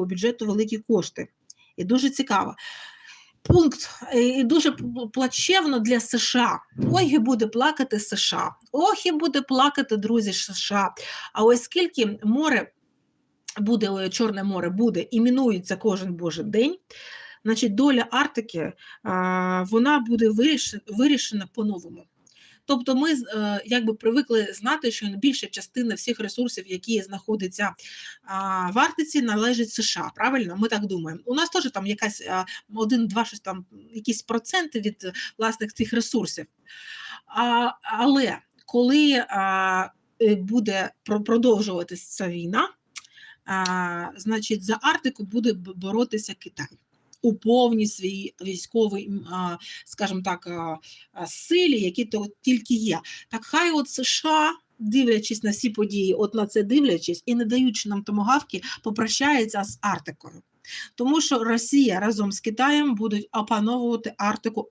державного бюджету великі кошти. І дуже цікаво. Пункт е, і дуже плачевно для США. Ой, і буде плакати США. Ох, і буде плакати друзі США. А ось скільки море буде, е, Чорне море буде і мінується кожен божий день. Значить, доля Арктики вона буде вирішена по-новому. Тобто ми е, якби привикли знати, що більша частина всіх ресурсів, які знаходяться в Арктиці, належить США. Правильно? Ми так думаємо. У нас теж там якась один-два щось там, якісь проценти від власних цих ресурсів. Але коли е, буде продовжуватися ця війна, значить, за Арктику буде боротися Китай у повній свій військовий, м, скажімо так, силі, які то тільки є. Так хай от США, дивлячись на всі події, от на це дивлячись і не даючи нам томогавки, попрощається з Артикою, Тому що Росія разом з Китаєм будуть опановувати Арктику